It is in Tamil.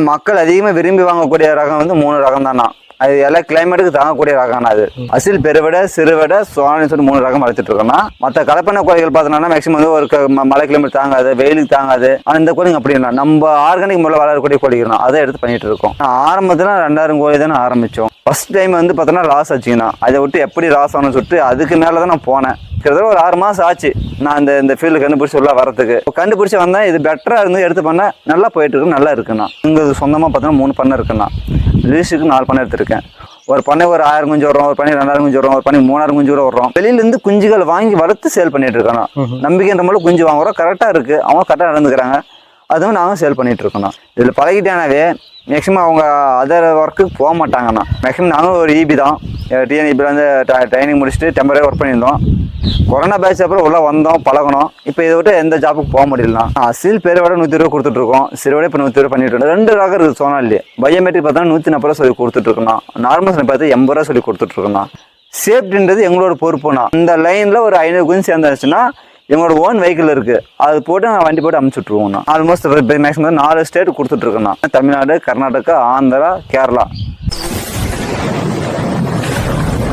மக்கள் அதிகமாக விரும்பி வாங்கக்கூடிய ரகம் வந்து மூணு ரகம் தானா அது எல்லா கிளைமேட்டுக்கு தாங்கக்கூடிய ரகம் அது. அசில் பெருவிட சிறுவிட சோழன்னு சொல்லி மூணு ரகம் வளர்த்துட்டு இருக்கோம்னா மற்ற கலப்பெண்ண கோழிகள் பார்த்தோம்னா மேக்ஸிமம் வந்து ஒரு க- ம- மழை கிளைமேட் தாங்காது வெயிலுக்கு தாங்காது. ஆனால் இந்த கோழிங்க அப்படி இல்லை. நம்ம ஆர்கானிக் முறையில் வளரக்கூடிய கோழிகள் தான். அதை எடுத்து பண்ணிட்டு இருக்கோம். ஆரம்பத்தில் ரெண்டாயிரம் கோழி தானே ஆரம்பித்தோம் ஃபர்ஸ்ட் டைம் வந்து பார்த்தோன்னா லாஸ் ஆச்சுங்கண்ணா. அதை விட்டு எப்படி லாஸ் ஆகணும்னு சொல்லிட்டு அதுக்கு மேலே தான் நான் போனேன். கிட்டத்தட்ட ஒரு ஆறு மாதம் ஆச்சு நான் இந்த இந்த ஃபீல்டு கண்டுபிடிச்சி உள்ள வரதுக்கு இப்போ கண்டுபிடிச்சி வந்தேன். இது பெட்டராக இருந்து எடுத்து பண்ண நல்லா போயிட்டு இருக்கு நல்லா இருக்குண்ணா. இங்கே சொந்தமாக பார்த்தோன்னா மூணு பண்ணை இருக்குண்ணா. லீஸுக்கு நாலு பண்ணை எடுத்திருக்கேன். ஒரு பண்ணை ஒரு ஆயிரம் குஞ்சு வரும் ஒரு பண்ணை ரெண்டாயிரம் குஞ்சு வரும் ஒரு பண்ணை மூணாயிரம் குஞ்சு கூட வரும் வெளியிலேருந்து குஞ்சுகள் வாங்கி வளர்த்து சேல் பண்ணிட்டு இருக்கானா நம்பிக்கைன்ற மாதிரி குஞ்சு வாங்குறோம். கரெக்டாக இருக்குது அவங்க கரெக்டாக நடந்துக்கிறாங்க. அதுவும் நாங்கள் சேல் பண்ணிகிட்ருக்கோண்ணா இதில் பழகிட்டானாவே மேக்ஸிமம் அவங்க அதர் ஒர்க்குக்கு போக மாட்டாங்கண்ணா. மேக்ஸிமம் நாங்களும் ஒரு இபி தான். டிஎன்இபியில் வந்து ட்ரைனிங் முடிச்சுட்டு டெம்பரரி ஒர்க் பண்ணியிருந்தோம். கொரோனா பேட்ச் அப்புறம் உள்ளே வந்தோம் பழகணும் இப்போ இதை விட்டு எந்த ஜாப்புக்கு போக முடியலண்ணா. அசில் பேரை விட நூற்றி ரூபா கொடுத்துட்ருக்கோம் சிறுவடை இப்போ நூற்றி ரூபா பண்ணிட்டு இருக்கோம் ரெண்டு ரகம் இருக்குது சோனாலி பயோமெட்ரிக் பார்த்தா நூற்றி நாற்பது ரூபா சொல்லி கொடுத்துட்ருக்கோண்ணா நார்மல் பார்த்து எண்பது ரூபா சொல்லி கொடுத்துட்ருக்கோண்ணா சேஃப்டின்றது எங்களோட பொறுப்புண்ணா. இந்த லைனில் ஒரு ஐநூறு குஞ்சு சேர்ந்தாச்சுன்னா எங்களோட ஓன் வெஹிக்கிள் இருக்குது அது போட்டு நான் வண்டி போட்டு அமுச்சு விட்ருவோம் ஆல்மோஸ்ட் மேக்ஸிமம் நாலு ஸ்டேட் கொடுத்துட்ருக்கோண்ணா தமிழ்நாடு கர்நாடகா ஆந்திரா கேரளா.